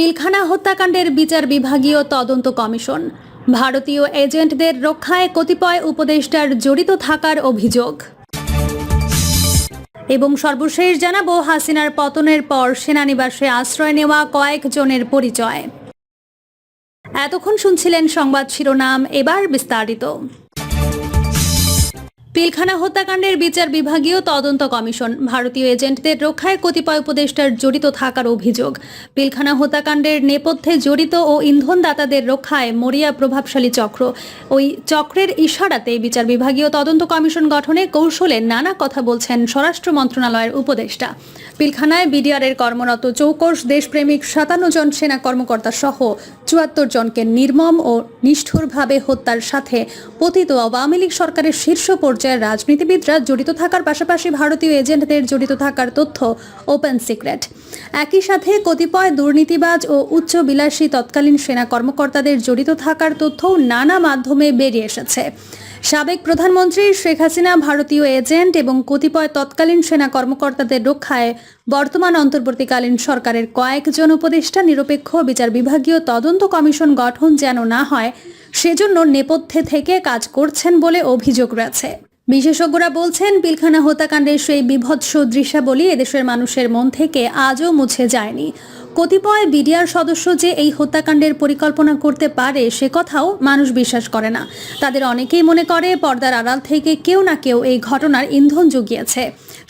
পিলখানা হত্যাকাণ্ডের বিচার বিভাগীয় তদন্ত কমিশন। ভারতীয় এজেন্টদের রক্ষায় কতিপয় উপদেষ্টার জড়িত থাকার অভিযোগ। এবং সর্বশেষ জানাব, হাসিনার পতনের পর সেনানিবাসে আশ্রয় নেওয়া কয়েকজনের পরিচয়। এতক্ষণ শুনছিলেন সংবাদ শিরোনাম, এবার বিস্তারিত। পিলখানা হত্যাকাণ্ডের বিচার বিভাগীয় তদন্ত কমিশন। ভারতীয় এজেন্টদের রক্ষায় কতিপয় উপদেষ্টার জড়িত থাকার অভিযোগ। পিলখানা হত্যাকাণ্ডের নেপথ্যে জড়িত ও ইন্ধনদাতাদের রক্ষায় মরিয়া প্রভাবশালী চক্র। ওই চক্রের ইশারাতে বিচার বিভাগীয় তদন্ত কমিশন গঠনে কৌশলে নানা কথা বলছেন স্বরাষ্ট্র মন্ত্রণালয়ের উপদেষ্টা। পিলখানায় বিডিআরের কর্মরত চৌকস দেশপ্রেমিক সাতান্ন জন সেনা কর্মকর্তা সহ চুয়াত্তর জনকে নির্মম ও নিষ্ঠুরভাবে হত্যার সাথে পতিত আওয়ামী লীগ সরকারের শীর্ষ পর্যায়ের রাজনীতিবিদরা জড়িত থাকার পাশাপাশি ভারতীয় এজেন্টদের জড়িত থাকার তথ্য ওপেন সিক্রেট। একই সাথে কতিপয় দুর্নীতিবাজ ও উচ্চ বিলাসী তৎকালীন সেনা কর্মকর্তাদের জড়িত থাকার তথ্যও নানা মাধ্যমে বেরিয়ে এসেছে। সাবেক প্রধানমন্ত্রী শেখ হাসিনা ভারতীয় এজেন্ট এবং কতিপয় তৎকালীন সেনা কর্মকর্তাদের রক্ষায় বর্তমান অন্তর্বর্তীকালীন সরকারের কয়েকজন উপদেষ্টা নিরপেক্ষ বিচার বিভাগীয় তদন্ত কমিশন গঠন যেন না হয়, সেজন্য নেপথ্যে থেকে কাজ করছেন বলে অভিযোগ রয়েছে। বিশেষজ্ঞরা বলছেন, পিলখানা হত্যাকাণ্ডের সেই বিভৎস দৃশ্যাবলী এদেশের মানুষের মন থেকে আজও মুছে যায়নি। কতিপয় বিডিআর সদস্য যে এই হত্যাকাণ্ডের পরিকল্পনা করতে পারে, সে কথাও মানুষ বিশ্বাস করে না। তাদের অনেকেই মনে করে, পর্দার আড়াল থেকে কেউ না কেউ এই ঘটনার ইন্ধন জুগিয়েছে।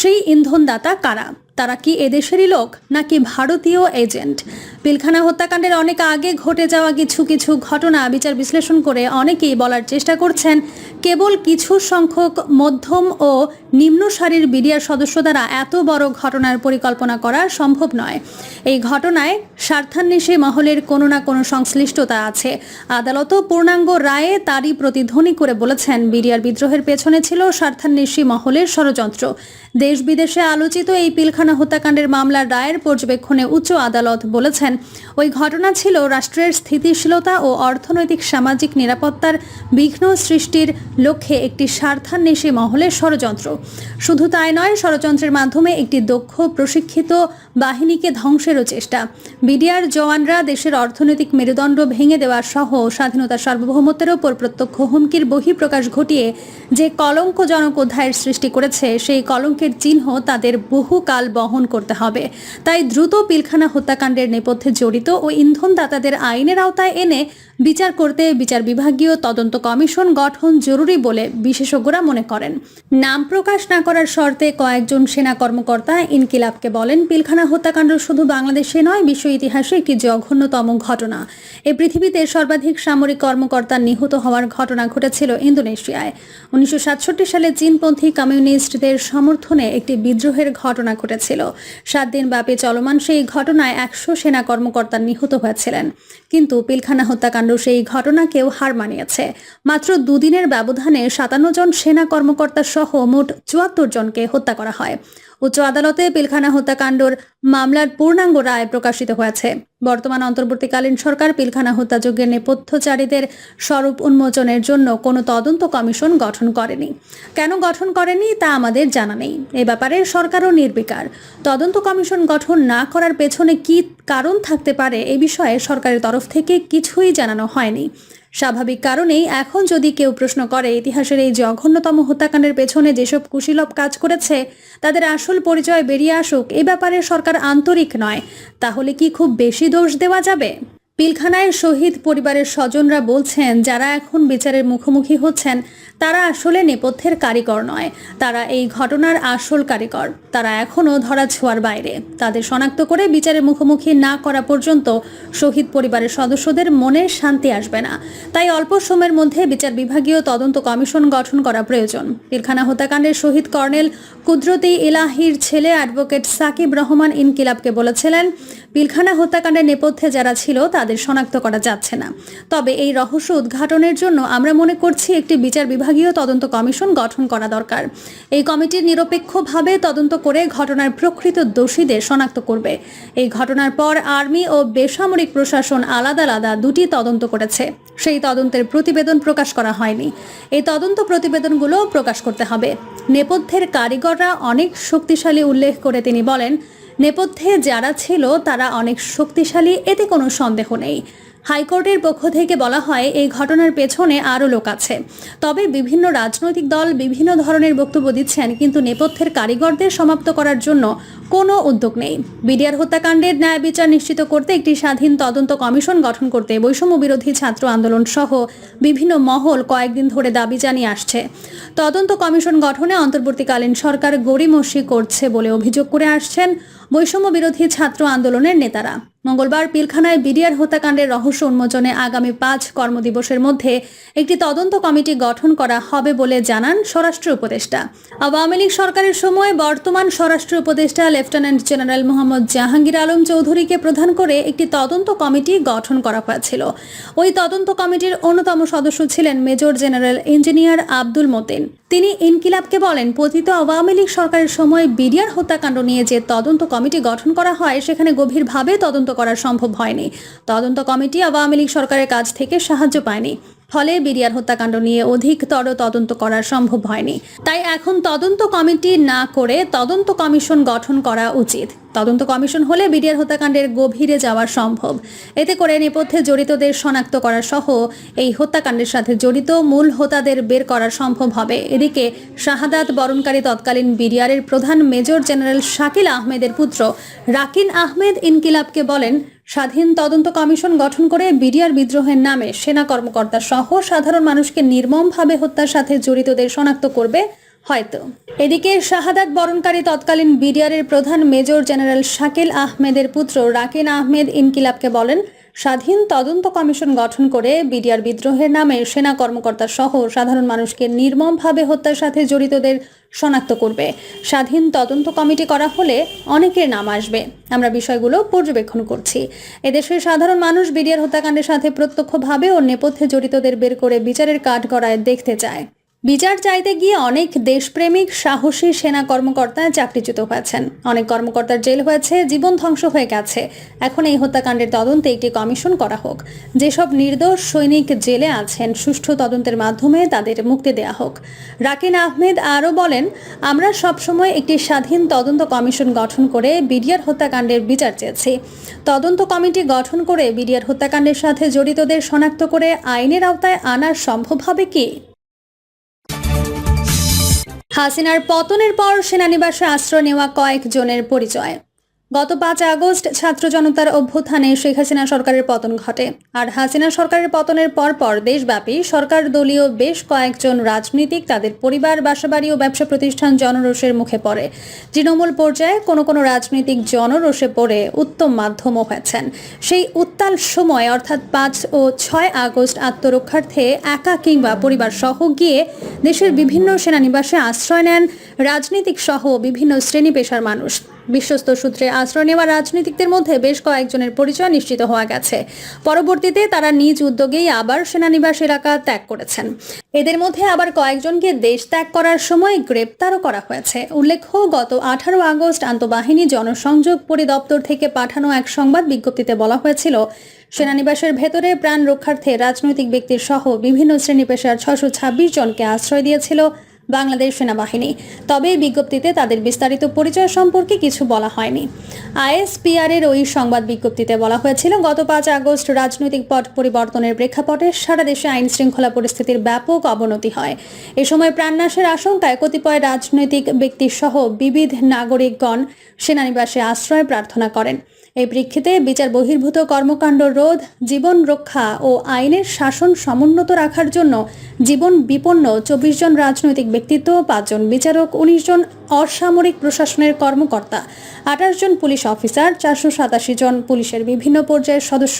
সেই ইন্ধনদাতা কারা? তারা কি এদেশেরই লোক, নাকি ভারতীয় এজেন্ট? পিলখানা হত্যাকাণ্ডের অনেক আগে ঘটে যাওয়া কিছু কিছু ঘটনা বিচার বিশ্লেষণ করে অনেকেই বলার চেষ্টা করছেন। কেবল কিছু সংখ্যক মধ্যম ও নিম্ন সারির বিডিআর সদস্য দ্বারা এত বড় ঘটনার পরিকল্পনা করা সম্ভব নয়। এই ঘটনায় স্বার্থান্বেষী মহলের কোনো না কোনো সংশ্লিষ্টতা আছে। আদালতও পূর্ণাঙ্গ রায়ে তারই প্রতিধ্বনি করে বলেছেন, বিডিআর বিদ্রোহের পেছনে ছিল স্বার্থান্বেষী মহলের ষড়যন্ত্র। দেশ বিদেশে আলোচিত এই পিলখানা হত্যাকাণ্ডের মামলার রায়ের পর্যবেক্ষণে উচ্চ আদালত বলেছেন ওই ঘটনা ছিল রাষ্ট্রের স্থিতিশীলতা ও অর্থনৈতিক সামাজিক নিরাপত্তার বিঘ্ন সৃষ্টির লক্ষ্যে একটি স্বার্থান্বেষী মহলের ষড়যন্ত্র। শুধু তাই নয়, ষড়যন্ত্রের মাধ্যমে একটি দক্ষ, প্রশিক্ষিত বাহিনীকে ধ্বংসেরও চেষ্টা। বিডিআর জওয়ানরা দেশের অর্থনৈতিক মেরুদণ্ড ভেঙে দেওয়া সহ স্বাধীনতা সার্বভৌমত্বের ওপর প্রত্যক্ষ হুমকির বহিঃপ্রকাশ ঘটিয়ে যে কলঙ্কজনক অধ্যায়ের সৃষ্টি করেছে, সেই কলঙ্কের চিহ্ন তাদের বহুকাল বহন করতে হবে। তাই দ্রুত পিলখানা হত্যাকাণ্ডের নেপথ্যে জড়িত ও ইন্ধনদাতাদের আইনের আওতায় এনে বিচার করতে বিচার বিভাগীয় তদন্ত কমিশন গঠন জরুরি বলে বিশেষজ্ঞরা মনে করেন। নাম প্রকাশ না করার শর্তে কয়েকজন সেনা কর্মকর্তা ইনকিলাবকে বলেন, পিলখানা হত্যাকাণ্ড শুধু বাংলাদেশে নয়, বিশ্ব ইতিহাসে একটি জঘন্যতম ঘটনা। এই পৃথিবীতে সর্বাধিক সামরিক কর্মকর্তা নিহত হওয়ার ঘটনা ঘটেছিল ইন্দোনেশিয়ায়। উনিশশো সাতষট্টি সালে চীনপন্থী কমিউনিস্টদের সমর্থনে একটি বিদ্রোহের ঘটনা ঘটেছিল। সাত দিন ব্যাপী চলমান সেই ঘটনায় একশো সেনা কর্মকর্তা নিহত হয়েছিলেন। কিন্তু পিলখানা হত্যাকাণ্ড সেই ঘটনাকেও হার মানিয়েছে। মাত্র দুদিনের ব্যবধানে সাতান্ন জন সেনা কর্মকর্তা সহ মোট চুয়াত্তর জনকে হত্যা করা হয়। উচ্চ আদালতে পিলখানা হত্যাকাণ্ডর মামলার পূর্ণাঙ্গ রায় প্রকাশিত হয়েছে। বর্তমান অন্তর্বর্তীকালীন সরকার পিলখানা হত্যাযজ্ঞের নেপথ্যচারীদের স্বরূপ উন্মোচনের জন্য কোনো তদন্ত কমিশন গঠন করেনি। কেন গঠন করেনি তা আমাদের জানা নেই। এ ব্যাপারে সরকারও নির্বিকার। তদন্ত কমিশন গঠন না করার পেছনে কী কারণ থাকতে পারে এ বিষয়ে সরকারের তরফ থেকে কিছুই জানানো হয়নি। স্বাভাবিক কারণেই এখন যদি কেউ প্রশ্ন করে, ইতিহাসের এই জঘন্যতম হত্যাকাণ্ডের পেছনে যেসব কুশীলভ কাজ করেছে, তাদের আসল পরিচয় বেরিয়ে আসুক, এ ব্যাপারে সরকার আন্তরিক নয়। তাহলে কি খুব বেশি দোষ দেওয়া যাবে? পিলখানায় শহীদ পরিবারের স্বজনরা বলছেন যারা এখন বিচারের মুখোমুখি হচ্ছেন তারা আসলে নেপথ্যের কারিগর নয়। তারা এই ঘটনার আসল কারিগর। তারা এখনও ধরা ছোঁয়ার বাইরে। তাদের শনাক্ত করে বিচারের মুখোমুখি না করা পর্যন্ত শহীদ পরিবারের সদস্যদের মনে শান্তি আসবে না। তাই অল্প সময়ের মধ্যে বিচার বিভাগীয় তদন্ত কমিশন গঠন করা প্রয়োজন। পিলখানা হত্যাকাণ্ডের শহীদ কর্নেল কুদরতি ইলাহির ছেলে অ্যাডভোকেট সাকিব রহমান ইনকিলাবকে বলেছিলেন, পিলখানা হত্যাকাণ্ডের নেপথ্যে যারা ছিল, তাদের শনাক্ত করা যাচ্ছে না। তবে এই রহস্য উদ্ঘাটনের জন্য আমরা মনে করছি একটি বিচার বিভাগীয় তদন্ত কমিশন গঠন করা দরকার। এই কমিটি নিরপেক্ষভাবে তদন্ত করে ঘটনার প্রকৃত দোষীদের শনাক্ত করবে। এই ঘটনার পর আর্মি ও বেসামরিক প্রশাসন আলাদা আলাদা দুটি তদন্ত করেছে। সেই তদন্তের প্রতিবেদন প্রকাশ করা হয়নি। এই তদন্ত প্রতিবেদনগুলো প্রকাশ করতে হবে। নেপথ্যের কারিগররা অনেক শক্তিশালী উল্লেখ করে তিনি বলেন, নেপথ্যে যারা ছিল তারা অনেক শক্তিশালী, এতে কোনো সন্দেহ নেই। হাইকোর্টের পক্ষ থেকে বলা হয়, এই ঘটনার পেছনে আরও লোক আছে। তবে বিভিন্ন রাজনৈতিক দল বিভিন্ন ধরনের বক্তব্য দিচ্ছেন, কিন্তু নেপথ্যের কারিগরদের সমাপ্ত করার জন্য কোনো উদ্যোগ নেই। বিডিআর হত্যাকাণ্ডের ন্যায় বিচার নিশ্চিত করতে একটি স্বাধীন তদন্ত কমিশন গঠন করতে বৈষম্য বিরোধী ছাত্র আন্দোলন সহ বিভিন্ন মহল কয়েকদিন ধরে দাবি জানিয়ে আসছে। তদন্ত কমিশন গঠনে অন্তর্বর্তীকালীন সরকার গড়িমসি করছে বলে অভিযোগ করে আসছেন বৈষম্য বিরোধী ছাত্র আন্দোলনের নেতারা। মঙ্গলবার পিলখানায় বিডিআর হত্যাকাণ্ডের রহস্য উন্মোচনে আগামী পাঁচ কর্মদিবসের মধ্যে একটি তদন্ত কমিটি গঠন করা হবে বলে জানান স্বরাষ্ট্র উপদেষ্টা। আওয়ামী লীগ সরকারের সময় বর্তমান স্বরাষ্ট্র উপদেষ্টা লেফটেন্যান্ট জেনারেল মোহাম্মদ জাহাঙ্গীর আলম চৌধুরীকে প্রধান করে একটি তদন্ত কমিটি গঠন করা হয়েছিল। ওই তদন্ত কমিটির অন্যতম সদস্য ছিলেন major general engineer Abdul Matin. তিনি ইনকিলাবকে বলেন, পতিত আওয়ামী লীগ সরকারের সময় বিডিআর হত্যাকাণ্ড নিয়ে যে তদন্ত কমিটি গঠন করা হয়, সেখানে গভীরভাবে তদন্ত করা সম্ভব হয়নি। তদন্ত কমিটি আওয়ামী লীগ সরকারের কাছ থেকে সাহায্য পায়নি। ফলে বিডিআর হত্যাকাণ্ড নিয়ে অধিকতর তদন্ত করা সম্ভব হয়নি। তাই এখন তদন্ত কমিটি না করে তদন্ত কমিশন গঠন করা উচিত। তদন্ত কমিশন হলে বিডিআর হত্যাকাণ্ডের গভীরে যাওয়া সম্ভব। এতে করে নেপথ্যে জড়িতদের শনাক্ত করা সহ এই হত্যাকাণ্ডের সাথে জড়িত মূল হোতাদের বের করা সম্ভব হবে। এদিকে শাহাদাত বরণকারী তৎকালীন বিডিআরের প্রধান মেজর জেনারেল শাকিল আহমেদের পুত্র রাকিন আহমেদ ইনকিলাবকে বলেন স্বাধীন তদন্ত কমিশন গঠন করে বিডিআর বিদ্রোহের নামে সেনা কর্মকর্তা সহ সাধারণ মানুষকে নির্মমভাবে হত্যার সাথে জড়িতদের শনাক্ত করবে হয়তো। এদিকে শাহাদাত বরণকারী তৎকালীন বিডিআরের প্রধান মেজর জেনারেল শাকিল আহমেদের পুত্র রাকিন আহমেদ ইনকিলাবকে বলেন, স্বাধীন তদন্ত কমিশন গঠন করে বিডিআর বিদ্রোহের নামে সেনা কর্মকর্তা সহ সাধারণ মানুষকে নির্মমভাবে হত্যার সাথে জড়িতদের শনাক্ত করবে। স্বাধীন তদন্ত কমিটি করা হলে অনেকের নাম আসবে। আমরা বিষয়গুলো পর্যবেক্ষণ করছি। এদেশের সাধারণ মানুষ বিডিআর হত্যাকাণ্ডের সাথে প্রত্যক্ষভাবে ও নেপথ্যে জড়িতদের বের করে বিচারের কাঠগড়ায় দেখতে চায়। বিচার চাইতে গিয়ে অনেক দেশপ্রেমিক সাহসী সেনা কর্মকর্তা চাকরিচ্যুত হয়েছেন। অনেক কর্মকর্তার জেল হয়েছে, জীবন ধ্বংস হয়ে গেছে। এখন এই হত্যাকাণ্ডের তদন্তে একটি কমিশন করা হোক। যেসব নির্দোষ সৈনিক জেলে আছেন, সুষ্ঠু তদন্তের মাধ্যমে তাদের মুক্তি দেয়া হোক। রাকিন আহমেদ আরও বলেন, আমরা সবসময় একটি স্বাধীন তদন্ত কমিশন গঠন করে বিডিআর হত্যাকাণ্ডের বিচার চেয়েছি। তদন্ত কমিটি গঠন করে বিডিআর হত্যাকাণ্ডের সাথে জড়িতদের শনাক্ত করে আইনের আওতায় আনা সম্ভব হবে কি? হাসিনার পতনের পর সেনানিবাসে আশ্রয় নেওয়া কয়েকজনের পরিচয়। গত পাঁচ আগস্ট ছাত্র জনতার অভ্যুত্থানে শেখ হাসিনা সরকারের পতন ঘটে। আর হাসিনা সরকারের পতনের পর পর দেশব্যাপী সরকার দলীয় বেশ কয়েকজন রাজনীতিক তাদের পরিবার, বাসাবাড়ি ও ব্যবসা প্রতিষ্ঠান জনরোষের মুখে পড়ে। তৃণমূল পর্যায়ে কোনো কোনো রাজনীতিক জনরোষে পড়ে উত্তম মাধ্যমও হয়েছেন। সেই উত্তাল সময় অর্থাৎ পাঁচ ও ছয় আগস্ট আত্মরক্ষার্থে একা কিংবা পরিবার সহ গিয়ে দেশের বিভিন্ন সেনানিবাসে আশ্রয় নেন রাজনীতিক সহ বিভিন্ন শ্রেণি পেশার মানুষ। বিশ্বস্ত সূত্রে আশ্রয় নেওয়া রাজনীতিকদের মধ্যে বেশ কয়েকজনের পরিচয় নিশ্চিত হওয়া গেছে। পরবর্তীতে তারা নিজ উদ্যোগেই আবার সেনানিবাস এলাকা ত্যাগ করেছেন। এদের মধ্যে আবার কয়েকজনকে দেশ ত্যাগ করার সময় গ্রেপ্তারও করা হয়েছে। উল্লেখ্য, গত আঠারো আগস্ট আন্তঃবাহিনী জনসংযোগ পরিদপ্তর থেকে পাঠানো এক সংবাদ বিজ্ঞপ্তিতে বলা হয়েছিল, সেনানিবাসের ভেতরে প্রাণ রক্ষার্থে রাজনৈতিক ব্যক্তির সহ বিভিন্ন শ্রেণি পেশার ছশো জনকে আশ্রয় দিয়েছিল বাংলাদেশ সেনাবাহিনী। তবে বিজ্ঞপ্তিতে তাদের বিস্তারিত পরিচয় সম্পর্কে কিছু বলা হয়নি। আইএসপিআর এর ওই সংবাদ বিজ্ঞপ্তিতে বলা হয়েছিল, গত পাঁচ আগস্ট রাজনৈতিক পট পরিবর্তনের প্রেক্ষাপটে সারা দেশে আইন শৃঙ্খলা পরিস্থিতির ব্যাপক অবনতি হয়। এ সময় প্রাণনাশের আশঙ্কায় কতিপয় রাজনৈতিক ব্যক্তি সহ বিবিধ নাগরিকগণ সেনানিবাসে আশ্রয় প্রার্থনা করেন। এই প্রেক্ষিতে বিচার বহির্ভূত কর্মকাণ্ড রোধ, জীবন রক্ষা ও আইনের শাসন সমুন্নত রাখার জন্য জীবন বিপন্ন চব্বিশ জন রাজনৈতিক ব্যক্তিত্ব পাঁচজন বিচারক, উনিশ জন অসামরিক প্রশাসনের কর্মকর্তা, আঠাশ জন পুলিশ অফিসার, চারশো সাতাশি জন পুলিশের বিভিন্ন পর্যায়ের সদস্য।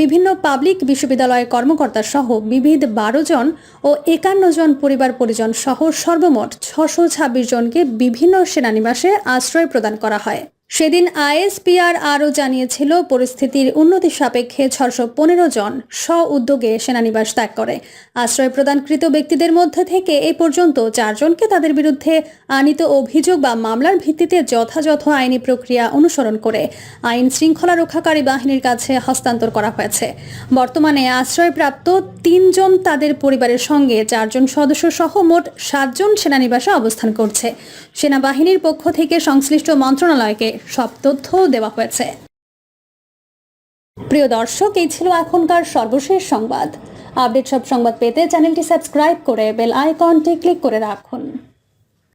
বিভিন্ন পাবলিক বিশ্ববিদ্যালয়ের কর্মকর্তা সহ বিবিধ বারো জন ও একান্ন জন পরিবার পরিজন সহ সর্বমোট ছশো ছাব্বিশ জনকে বিভিন্ন সেনানিবাসে আশ্রয় প্রদান করা হয়। সেদিন আইএসপিআর আরও জানিয়েছিল, পরিস্থিতির উন্নতি সাপেক্ষে ছশো পনেরো জন স্ব উদ্যোগে সেনানিবাস ত্যাগ করে। আশ্রয় প্রদানকৃত ব্যক্তিদের মধ্যে থেকে এ পর্যন্ত চারজনকে তাদের বিরুদ্ধে আনিত অভিযোগ বা মামলার ভিত্তিতে যথাযথ আইনি প্রক্রিয়া অনুসরণ করে আইন শৃঙ্খলা রক্ষাকারী বাহিনীর কাছে হস্তান্তর করা হয়েছে। বর্তমানে আশ্রয়প্রাপ্ত তিনজন তাদের পরিবারের সঙ্গে চারজন সদস্য সহ মোট সাতজন সেনানিবাসে অবস্থান করছে। সেনাবাহিনীর পক্ষ থেকে সংশ্লিষ্ট মন্ত্রণালয়কে সব তথ্য দেওয়া হয়েছে। প্রিয় দর্শক, এই ছিল এখনকার সর্বশেষ সংবাদ। আপডেট সব সংবাদ পেতে চ্যানেলটি সাবস্ক্রাইব করে বেল আইকনটি ক্লিক করে রাখুন।